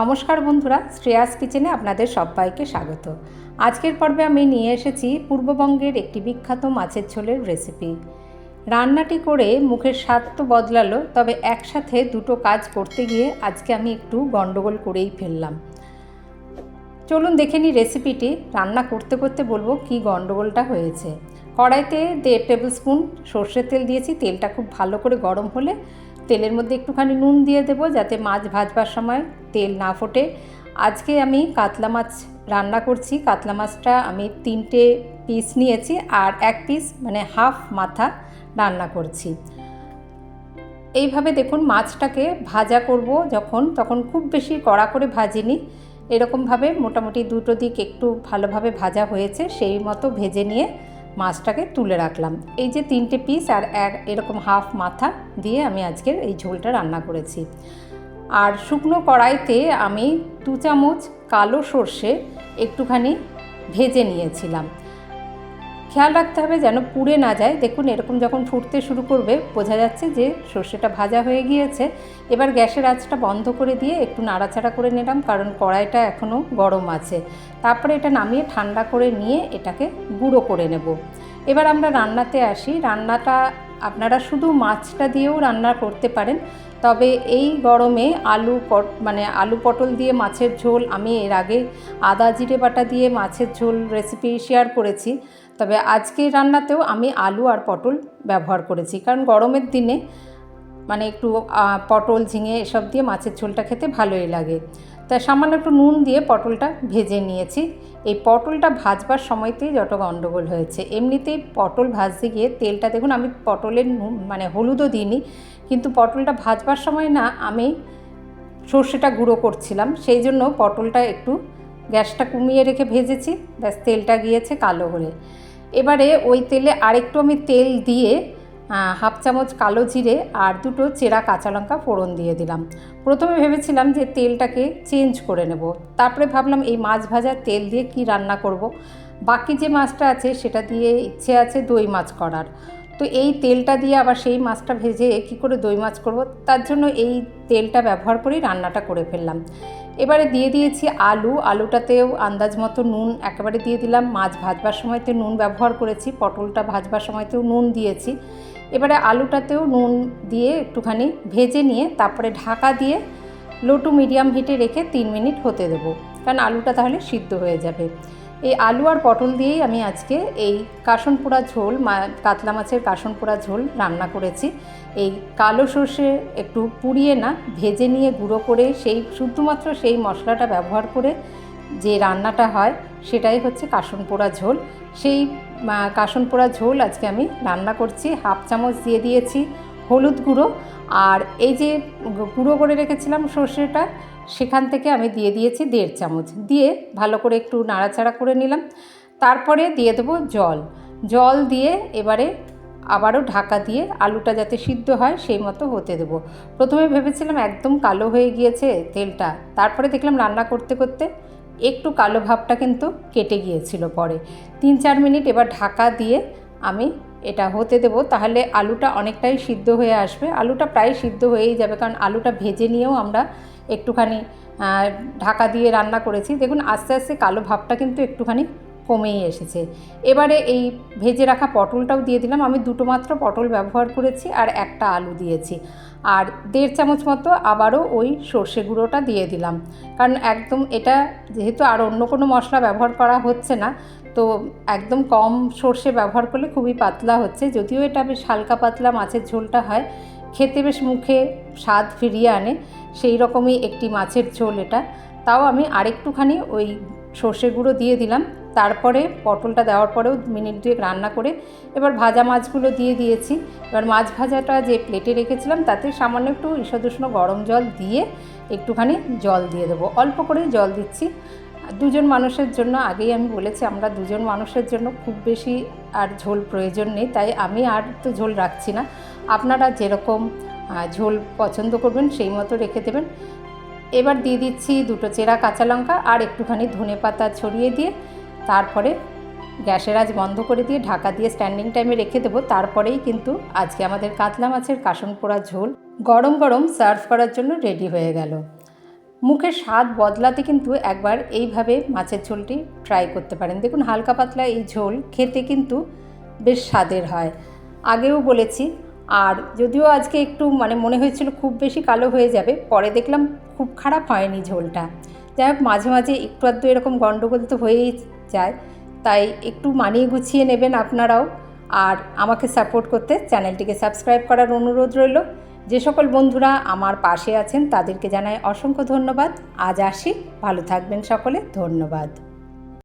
নমস্কার বন্ধুরা, শ্রেয়াস কিচেনে আপনাদের সবাইকে স্বাগত। আজকের পর্বে আমি নিয়ে এসেছি পূর্ববঙ্গের একটি বিখ্যাত মাছের ঝোলের রেসিপি। রান্নাটি করে মুখের স্বাদ তো বদলালো, তবে একসাথে দুটো কাজ করতে গিয়ে আজকে আমি একটু গন্ডগোল করেই ফেললাম। চলুন দেখে নিই রেসিপিটি, রান্না করতে করতে বলব কি গন্ডগোলটা হয়েছে। কড়াইতে দেড় টেবিল স্পুন সর্ষের তেল দিয়েছি, তেলটা খুব ভালো করে গরম হলে তেলের মধ্যে একটুখানি নুন দিয়ে দেবো যাতে মাছ ভাজবার সময় তেল না ফোটে। আজকে আমি কাতলা মাছ রান্না করছি। কাতলা মাছটা আমি তিনটে পিস নিয়েছি আর এক পিস মানে হাফ মাথা রান্না করছি। এইভাবে দেখুন মাছটাকে ভাজা করব যখন, তখন খুব বেশি কড়া করে ভাজিনি। এরকমভাবে মোটামুটি দুটো দিক একটু ভালোভাবে ভাজা হয়েছে, সেই মতো ভেজে নিয়ে মাছটাকে তুলে রাখলাম। এই যে তিনটে পিস আর এক এরকম হাফ মাথা দিয়ে আমি আজকের এই ঝোলটা রান্না করেছি। আর শুকনো কড়াইতে আমি দু চামচ কালো সর্ষে একটুখানি ভেজে নিয়েছিলাম। খেয়াল রাখতে হবে যেন পুড়ে না যায়। দেখুন, এরকম যখন ফুটতে শুরু করবে, বোঝা যাচ্ছে যে সর্ষেটা ভাজা হয়ে গিয়েছে। এবার গ্যাসের আঁচটা বন্ধ করে দিয়ে একটু নাড়াচাড়া করে নিলাম, কারণ কড়াইটা এখনও গরম আছে। তারপরে এটা নামিয়ে ঠান্ডা করে নিয়ে এটাকে গুঁড়ো করে নেব। এবার আমরা রান্নাতে আসি। রান্নাটা আপনারা শুধু মাছটা দিয়েও রান্না করতে পারেন, তবে এই গরমে আলু পট মানে আলু পটল দিয়ে মাছের ঝোল, আমি এর আগে আদা জিরে বাটা দিয়ে মাছের ঝোল রেসিপি শেয়ার করেছি, তবে আজকে রান্নাতেও আমি আলু আর পটল ব্যবহার করেছি, কারণ গরমের দিনে মানে একটু পটল, ঝিঙে এসব দিয়ে মাছের ঝোলটা খেতে ভালোই লাগে। তা সামান্য একটু নুন দিয়ে পটলটা ভেজে নিয়েছি। এই পটলটা ভাজবার সময়তেই যত গণ্ডগোল হয়েছে। এমনিতেই পটল ভাজতে গিয়ে তেলটা দেখুন, আমি পটলের মানে হলুদও দিইনি, কিন্তু পটলটা ভাজবার সময় না আমি সর্ষেটা গুঁড়ো করছিলাম। সেই জন্য পটলটা একটু গ্যাসটা কমিয়ে রেখে ভেজেছি। ব্যাস তেলটা গিয়েছে কালো হলে এবারে ওই তেলে আরেকটু আমি তেল দিয়ে হাফ চামচ কালো জিরে আর দুটো চেরা কাঁচা লঙ্কা ফোড়ন দিয়ে দিলাম। প্রথমে ভেবেছিলাম যে তেলটাকে চেঞ্জ করে নেব। তারপরে ভাবলাম এই মাছ ভাজার তেল দিয়ে কি রান্না করব। বাকি যে মাছটা আছে সেটা দিয়ে ইচ্ছে আছে দই মাছ করার। তো এই তেলটা দিয়ে আবার সেই মাছটা ভেজে কি করে দই মাছ করব, তার জন্য এই তেলটা ব্যবহার করেই রান্নাটা করে ফেললাম। এবারে দিয়ে দিয়েছি আলু, আলুটাতেও আন্দাজ মতো নুন, একেবারে দিয়ে দিলাম মাছ ভাজবার সময়তে নুন ব্যবহার করেছি, পটলটা ভাজবার সময়তেও নুন দিয়েছি। এবারে আলুটাতেও নুন দিয়ে একটুখানি ভেজে নিয়ে তারপরে ঢাকা দিয়ে লো টু মিডিয়াম হিটে রেখে তিন মিনিট হতে দেবো, কারণ আলুটা তাহলে সিদ্ধ হয়ে যাবে। এই আলু আর পটল দিয়েই আমি আজকে এই কাশনপোড়া ঝোল, মা, কাতলা মাছের কাশনপোড়া ঝোল রান্না করেছি। এই কালো সর্ষে একটু পুড়িয়ে না, ভেজে নিয়ে গুঁড়ো করে সেই, শুধুমাত্র সেই মশলাটা ব্যবহার করে যে রান্নাটা হয়, সেটাই হচ্ছে কাশনপোড়া ঝোল। সেই কাশনপোড়া ঝোল আজকে আমি রান্না করছি। হাফ চামচ দিয়ে দিয়েছি হলুদ গুঁড়ো। আর এই যে গুঁড়ো করে রেখেছিলাম সর্ষেটা সেখান থেকে আমি দিয়ে দিয়েছি দেড় চামচ। দিয়ে ভালো করে একটু নাড়াচাড়া করে নিলাম। তারপরে দিয়ে দেবো জল। জল দিয়ে এবারে আবারও ঢাকা দিয়ে আলুটা যাতে সিদ্ধ হয় সেই মতো হতে দেবো। প্রথমে ভেবেছিলাম একদম কালো হয়ে গিয়েছে তেলটা। তারপরে দেখলাম রান্না করতে করতে একটু কালো ভাবটা কিন্তু কেটে গিয়েছিল পরে। তিন চার মিনিট এবার ঢাকা দিয়ে আমি এটা হতে দেবো। তাহলে আলুটা অনেকটাই সিদ্ধ হয়ে আসবে। আলুটা প্রায় সিদ্ধ হয়েই যাবে। কারণ আলুটা ভেজে নিয়েও আমরা একটুখানি ঢাকা দিয়ে রান্না করেছি। দেখুন, আস্তে আস্তে কালো ভাবটা কিন্তু একটুখানি কমেই এসেছে। এবারে এই ভেজে রাখা পটলটাও দিয়ে দিলাম। আমি দুটো মাত্র পটল ব্যবহার করেছি আর একটা আলু দিয়েছি। আর দেড় চামচ মতো আবারও ওই সর্ষে গুঁড়োটা দিয়ে দিলাম। কারণ একদম এটা যেহেতু আর অন্য কোনো মশলা ব্যবহার করা হচ্ছে না তো একদম কম সর্ষে ব্যবহার করলে খুবই পাতলা হচ্ছে। যদিও এটা বেশ হালকা পাতলা মাছের ঝোলটা হয়, খেতে বেশ মুখে স্বাদ ফিরিয়ে আনে, সেই রকমই একটি মাছের ঝোল এটা। তাও আমি আরেকটুখানি ওই সর্ষে গুঁড়ো দিয়ে দিলাম। তারপরে পটলটা দেওয়ার পরেও মিনিট দুয়েক রান্না করে এবার ভাজা মাছগুলো দিয়ে দিয়েছি। এবার মাছ ভাজাটা যে প্লেটে রেখেছিলাম, তাতে সামান্য একটু ঈষদুষ্ণ গরম জল দিয়ে একটুখানি জল দিয়ে দেবো। অল্প করেই জল দিচ্ছি। দুজন মানুষের জন্য, আগেই আমি বলেছি আমরা দুজন মানুষের জন্য খুব বেশি আর ঝোল প্রয়োজন নেই, তাই আমি আর তো ঝোল রাখছি না। আপনারা যেরকম ঝোল পছন্দ করবেন সেই মতো রেখে দেবেন। এবার দিয়ে দিচ্ছি দুটো চেরা কাঁচা লঙ্কা আর একটুখানি ধনে পাতা ছড়িয়ে দিয়ে, তারপরে গ্যাসের আজ বন্ধ করে দিয়ে ঢাকা দিয়ে স্ট্যান্ডিং টাইমে রেখে দেবো। তারপরেই কিন্তু আজকে আমাদের কাতলা মাছের কাসন পোড়া ঝোল গরম গরম সার্ভ করার জন্য রেডি হয়ে গেল। মুখের স্বাদ বদলাতে কিন্তু একবার এইভাবে মাছের ঝোলটি ট্রাই করতে পারেন। দেখুন, হালকা পাতলা এই ঝোল খেতে কিন্তু বেশ স্বাদের হয়। আগেও বলেছি, আর যদিও আজকে একটু মানে মনে হয়েছিল খুব বেশি কালো হয়ে যাবে, পরে দেখলাম খুব খারাপ হয়নি ঝোলটা। যাই হোক, মাঝে মাঝে একটু আধটু এরকম গণ্ডগোল তো হয়েই যায়, তাই একটু মানিয়ে গুছিয়ে নেবেন আপনারাও। আর আমাকে সাপোর্ট করতে চ্যানেলটিকে সাবস্ক্রাইব করার অনুরোধ রইল। যে সকল বন্ধুরা আমার পাশে আছেন তাদেরকে জানাই অসংখ্য ধন্যবাদ। আজ আসি। ভালো থাকবেন সকলে। ধন্যবাদ।